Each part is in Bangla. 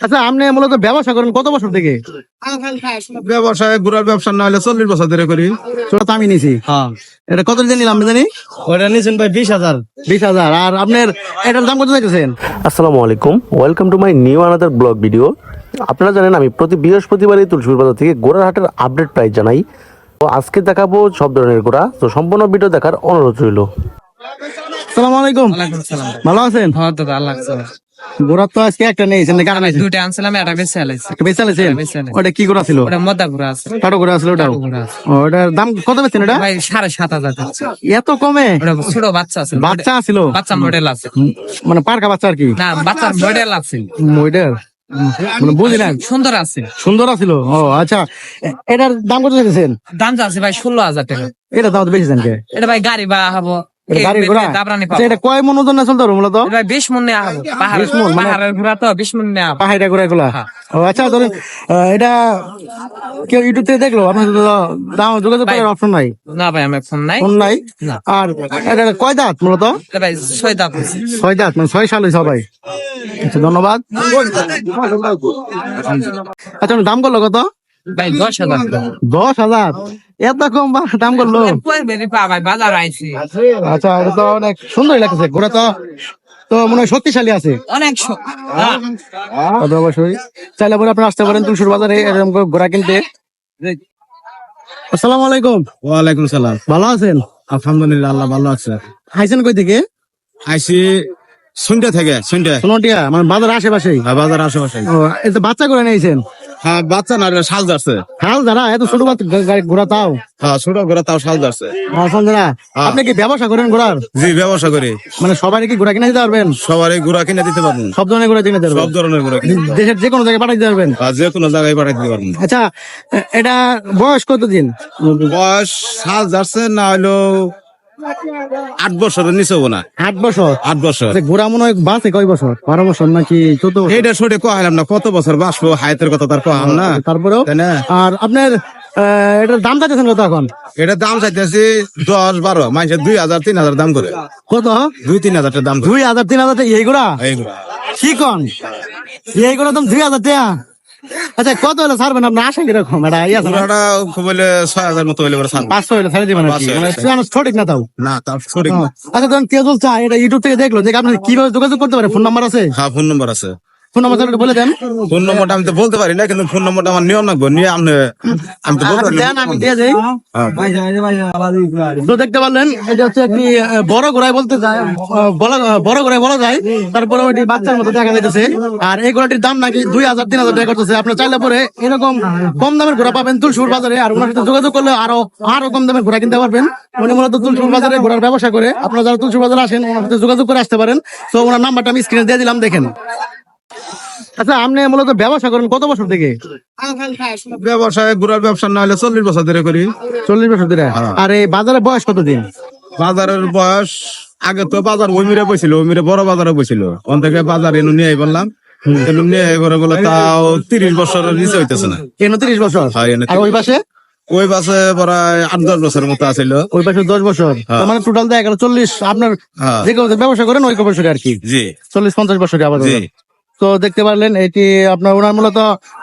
আচ্ছা আপনি মূলত ব্যবসা করেন কত বছর থেকে? ব্যবসায় ঘোরার ব্যবসা না হলে চল্লিশ বছর ধরে করি। তো আমি নিছি। হ্যাঁ। এটা কত দিয়ে নিলাম জানি? ওটা নিয়েছেন ভাই বিশ হাজার। বিশ হাজার। আর আপনার এটার দাম কত চাইতেছেন? আসসালামু আলাইকুম। Welcome to my new another blog video আপনারা জানেন আমি প্রতি বৃহস্পতিবারই তুলসীপুর বাজার থেকে গোড়ার হাটের আপডেট প্রাইস জানাই। তো আজকে দেখাবো সব ধরনের গোড়া। তো সম্পূর্ণ ভিডিও দেখার অনুরোধ রইল। সালাম আলাইকুম। ভালো আছেন? হ্যাঁ দাদা আল্লাহ। গোড়া তো আজকে একটা না দুইটা আনছিলাম এটা বেশি আলাইছে। একটা লেছেন ওটা কি গোড়া ছিল? ওটা মদা আছে। কাটো গোড়া ছিল ওটাও? ঘোড়া আছে। ও, ওটার দাম কত বেচছেন এটা ভাই সাড়ে সাত হাজার এত কমে? ওটা ছোট বাচ্চা আছে। বাচ্চা ছিল বাচ্চা মডেল আছে। মানে পার্কা বাচ্চা আর কি? না বাচ্চার মডেল আছে। ওইটার মানে বুঝলেন সুন্দর আছে। সুন্দর ছিল ও আচ্ছা। এটার দাম কত চাইতেছেন? দাম আছে ভাই ষোলো হাজার টাকা। এটা দাম বেশি জানকে এটা ভাই গাড়ি বা হব। এটা ঘোড়া আচ্ছা, এটা কয় মন ওজন চলতে পারব মূলত? বিশ মন 20 মণ, মানে- পাহাড়ের ঘোড়া তো বিশ মন এগুলা? হ্যাঁ। ও আচ্ছা ধরেন এটা কেউ ইউটিউব থেকে দেখল? আপনার দাম যোগাযোগ করার অপশন নাই। না ভাই আমার ফোন নাই। ফোন নাই? আর এটা কয় দাঁত মূলত? ভাই ছয় দাঁত মানে ছয় সাল সবাই। আচ্ছা ধন্যবাদ। আচ্ছা দাম করল কত? ভাই দশ হাজার দশ হাজার? এত কম দাম করল? কই বেরি পা ভাই বাজার আইছি। আচ্ছা এটা তো অনেক সুন্দরই লাগতেছে। ঘোড়া তো তো মনে হয় শক্তিশালী আছে। অনেক স- হ্যাঁ। তবে অবশ্যই। চাইলে পরে আপনারা আসতে পারেন তুলসুর বাজারে এরকম ঘোড়া কিনতে। আসসালামু আলাইকুম। ওয়ালাইকুম সালাম। ভালো আছেন? আলহামদুলিল্লাহ আল্লাহ ভালো আছে। আইছেন কই থেকে? থেকে মানে বাজার আশেপাশেই। বাজার আশেপাশে বাচ্চা করে নিয়েছেন। হ্যাঁ বাচ্চা না শাল যাচ্ছে হাল যারা এত ছোট বাচ্চা ঘোড়া তাও। হ্যাঁ ছোট তাও শাল যাচ্ছে আসেন আপনি কি ব্যবসা করেন ঘোড়ার? জি ব্যবসা করি। মানে সবাই কি ঘোড়া কিনে দিতে পারবেন? সবারই ঘোরা কিনে দিতে পারবেন সব ধরনের ঘোড়া কিনে দিতে সব ধরনের ঘোরা কিনে দেশের যে কোনো জায়গায় পাঠিয়ে দিতে পারবেন? আর যে কোনো জায়গায় পাঠাই দিতে পারবেন আচ্ছা এটা বয়স কতদিন? বয়স শাল যাচ্ছে না হলো আট বছরের নিচে হব না। আট বছর? আট বছর। আচ্ছা, ঘোড়া মনে হয় বাঁচে কয় বছর? বারো বছর নাকি চোদ্দ বছর? এইটা সরে কহাইলাম না। কত বছর বাঁচবো? হায়াতের কথা তার কহাম না। তারপরেও? তাই আর আপনার এটার দাম চাইতেছেন কত এখন? এটা দাম চাইতেছি দশ বারো। মানুষের দুই হাজার তিন হাজার দাম করে। কত? দুই তিন হাজার দাম দুই হাজার তিন হাজার টাকা এই ঘোড়া? এইগুলা। কি কন? এই ঘোড়া দাম দুই হাজার টাকা আচ্ছা কত হলে ছাড়বেন আপনার আশা কীরকম এটা ইয়ে? পুরাটা খুব হলে ছয় হাজার মতো হইলে পরে ছাড়বো। পাঁচশো হলে ছাড়ে দিবেন আর কি। মানে হলে সঠিক না তাও না তার সঠিক না। আচ্ছা ধরেন কেউ যদি চায় এটা ইউটিউব থেকে দেখল যে আপনি কীভাবে যোগাযোগ করতে পারে ফোন নাম্বার আছে হ্যাঁ ফোন নম্বর আছে ফোন নাম্বার একটু বলে দেন। ফোন নম্বরটা আমি তো বলতে পারি না কিন্তু ফোন নম্বরটা আমার নিয়ম রাখব নিয়ে আপনি আমি তো বলতে পারি দেন আমি দিয়ে যাই হ্যাঁ। তো দেখতে পারলেন এটা হচ্ছে একটি বড় ঘোড়ায় বলতে যায় বড় ঘোড়ায় বলা যায়। তারপরে ওইটি বাচ্চার মতো দেখা যাইতেছে। আর এই ঘোড়াটির দাম নাকি দুই হাজার তিন হাজার টাকা করতেছে। আপনি চাইলে পরে এরকম কম দামের ঘোড়া পাবেন তুলসুর বাজারে আর ওনার সাথে যোগাযোগ করলে আরও আরও কম দামের ঘোড়া কিনতে পারবেন। উনি মূলত তুলসুর বাজারে ঘোড়ার ব্যবসা করে। আপনারা যারা তুলসুর বাজারে আসেন ওনার সাথে যোগাযোগ করে আসতে পারেন। তো ওনার নাম্বারটা আমি স্ক্রিনে দিয়ে দিলাম দেখেন। আচ্ছা আপনি মূলত ব্যবসা করেন কত বছর থেকে? ব্যবসায় ঘোরার ব্যবসা না হলে চল্লিশ বছর ধরে করি। চল্লিশ বছর ধরে? হ্যাঁ। আর এই বাজারে বয়স কতদিন? বাজারের বয়স আগে তো বাজার ওই মিরে বসছিল ওই বড় বাজারে বসছিল ওখান থেকে বাজার এনে নিয়ে বললাম। এনে নিয়ে এবারে বলে তাও তিরিশ বছরের নিচে হইতেছে না। উনত্রিশ বছর? হ্যাঁ, এনে আর ওই পাশে? ওই বাসে প্রায় আট দশ বছরের মতো আছিল। ওই পাশে দশ বছর। মানে টোটাল দেখা গেল চল্লিশ। আপনার হ্যাঁ। যে ব্যবসা করেন ওই বছরে আর কি? জি। চল্লিশ পঞ্চাশ বছরে আবার তো দেখতে পারলেন এটি আপনার ওনার মূলত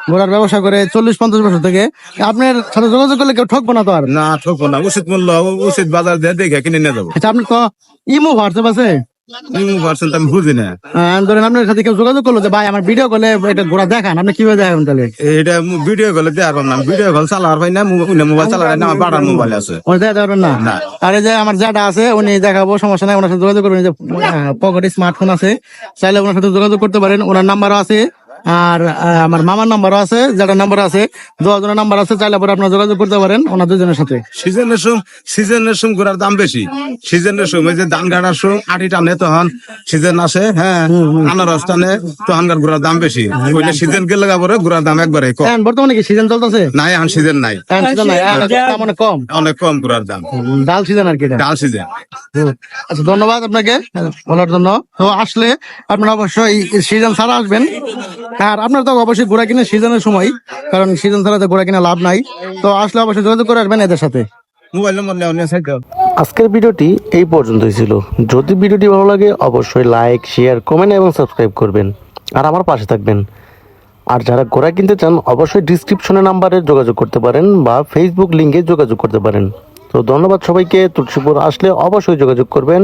ঘোড়ার ব্যবসা করে চল্লিশ পঞ্চাশ বছর থেকে। আপনার সাথে যোগাযোগ করলে কেউ ঠকবো না তো আর? না ঠকবো না। উচিত মূল্য উচিত বাজার দিয়ে দেখে কিনে নিয়ে যাব। আচ্ছা আপনি তো ইমো হোয়াটসঅ্যাপ আছে? আমি বুঝি না। ধরেন আপনার সাথে কেউ যোগাযোগ করল যে ভাই আমার ভিডিও করলে এটা ঘোড়া দেখান আপনি কীভাবে দেখাবেন তাহলে? এটা ভিডিও কলে দেওয়ার না। ভিডিও কল চালার পাই না মোবাইল চালার না আমার বাড়ার মোবাইল আছে। ওটা দেখাতে পারবেন না। আর যে আমার যাটা আছে উনি দেখাবো সমস্যা নাই ওনার সাথে যোগাযোগ করবেন। যে পকেটে স্মার্টফোন আছে চাইলে ওনার সাথে যোগাযোগ করতে পারেন। ওনার নাম্বারও আছে আর আমার মামার নাম্বারও আছে যেটা নাম্বার আছে দুজনের নাম্বার আছে চাইলে পরে আপনার যোগাযোগ করতে পারেন ওনার দুজনের সাথে। সিজনের সম সিজনের সম ঘোরার দাম বেশি। সিজনের সময় যে ধান কাটার সম আটি টানে তখন সিজন আসে হ্যাঁ আনারস টানে তখনকার ঘোরার দাম বেশি। ওইটা সিজন গেলে পরে ঘোরার দাম একবারে কম। এখন বর্তমানে কি সিজন চলতেছে? নাই এখন সিজন নাই। এখন সিজন নাই এখন দাম অনেক কম। অনেক কম ঘোরার দাম। ডাল সিজন আর কি ডাল সিজন। আচ্ছা ধন্যবাদ আপনাকে বলার জন্য। তো আসলে আপনারা অবশ্যই সিজন ছাড়া আসবেন। আর আপনার তো অবশ্যই ঘোড়া কিনে সিজনের সময় কারণ সিজন ছাড়া তো ঘোড়া কিনে লাভ নাই। তো আসলে অবশ্যই যোগাযোগ করে আসবেন এদের সাথে। মোবাইল নম্বর নেওয়া নিয়ে সাইড আজকের ভিডিওটি এই পর্যন্তই ছিল। যদি ভিডিওটি ভালো লাগে অবশ্যই লাইক শেয়ার কমেন্ট এবং সাবস্ক্রাইব করবেন। আর আমার পাশে থাকবেন। আর যারা ঘোড়া কিনতে চান অবশ্যই ডিসক্রিপশনে নাম্বারে যোগাযোগ করতে পারেন বা ফেসবুক লিঙ্কে যোগাযোগ করতে পারেন। তো ধন্যবাদ সবাইকে। তুলসীপুর আসলে অবশ্যই যোগাযোগ করবেন।